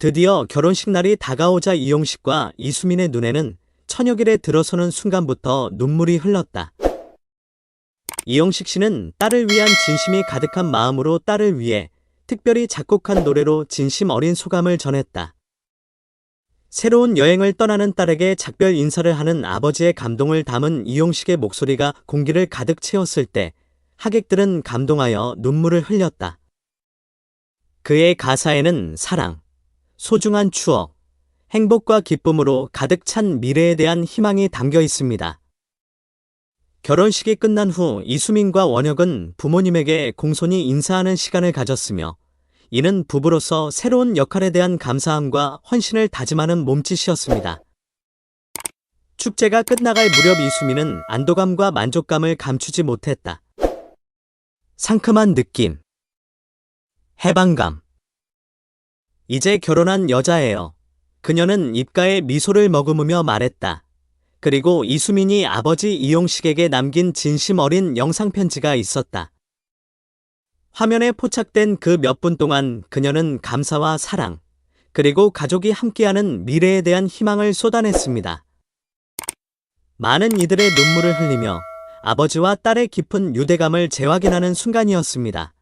드디어 결혼식 날이 다가오자 이용식과 이수민의 눈에는 천여길에 들어서는 순간부터 눈물이 흘렀다. 이용식 씨는 딸을 위한 진심이 가득한 마음으로 딸을 위해 특별히 작곡한 노래로 진심 어린 소감을 전했다. 새로운 여행을 떠나는 딸에게 작별 인사를 하는 아버지의 감동을 담은 이용식의 목소리가 공기를 가득 채웠을 때 하객들은 감동하여 눈물을 흘렸다. 그의 가사에는 사랑, 소중한 추억, 행복과 기쁨으로 가득 찬 미래에 대한 희망이 담겨 있습니다. 결혼식이 끝난 후 이수민과 원혁은 부모님에게 공손히 인사하는 시간을 가졌으며 이는 부부로서 새로운 역할에 대한 감사함과 헌신을 다짐하는 몸짓이었습니다. 축제가 끝나갈 무렵 이수민은 안도감과 만족감을 감추지 못했다. 상큼한 느낌, 해방감. 이제 결혼한 여자예요. 그녀는 입가에 미소를 머금으며 말했다. 그리고 이수민이 아버지 이용식에게 남긴 진심 어린 영상편지가 있었다. 화면에 포착된 그 몇 분 동안 그녀는 감사와 사랑, 그리고 가족이 함께하는 미래에 대한 희망을 쏟아냈습니다. 많은 이들의 눈물을 흘리며 아버지와 딸의 깊은 유대감을 재확인하는 순간이었습니다.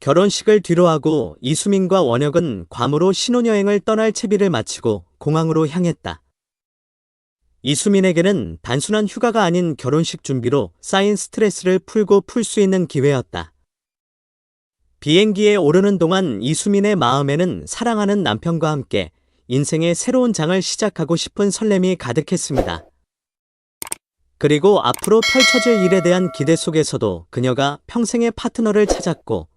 결혼식을 뒤로하고 이수민과 원혁은 괌으로 신혼여행을 떠날 채비를 마치고 공항으로 향했다. 이수민에게는 단순한 휴가가 아닌 결혼식 준비로 쌓인 스트레스를 풀고 풀 수 있는 기회였다. 비행기에 오르는 동안 이수민의 마음에는 사랑하는 남편과 함께 인생의 새로운 장을 시작하고 싶은 설렘이 가득했습니다. 그리고 앞으로 펼쳐질 일에 대한 기대 속에서도 그녀가 평생의 파트너를 찾았고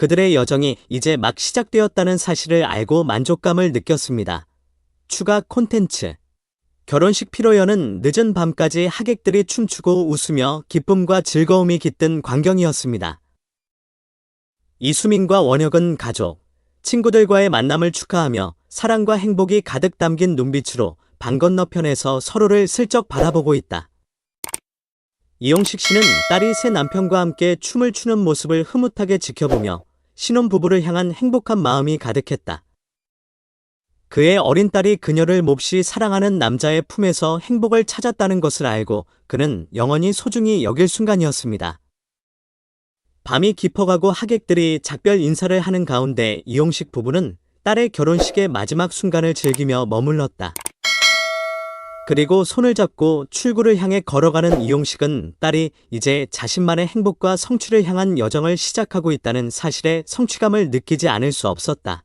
그들의 여정이 이제 막 시작되었다는 사실을 알고 만족감을 느꼈습니다. 추가 콘텐츠 결혼식 피로연은 늦은 밤까지 하객들이 춤추고 웃으며 기쁨과 즐거움이 깃든 광경이었습니다. 이수민과 원혁은 가족, 친구들과의 만남을 축하하며 사랑과 행복이 가득 담긴 눈빛으로 방 건너편에서 서로를 슬쩍 바라보고 있다. 이용식 씨는 딸이 새 남편과 함께 춤을 추는 모습을 흐뭇하게 지켜보며 신혼부부를 향한 행복한 마음이 가득했다. 그의 어린 딸이 그녀를 몹시 사랑하는 남자의 품에서 행복을 찾았다는 것을 알고 그는 영원히 소중히 여길 순간이었습니다. 밤이 깊어가고 하객들이 작별 인사를 하는 가운데 이용식 부부는 딸의 결혼식의 마지막 순간을 즐기며 머물렀다. 그리고 손을 잡고 출구를 향해 걸어가는 이용식은 딸이 이제 자신만의 행복과 성취를 향한 여정을 시작하고 있다는 사실에 성취감을 느끼지 않을 수 없었다.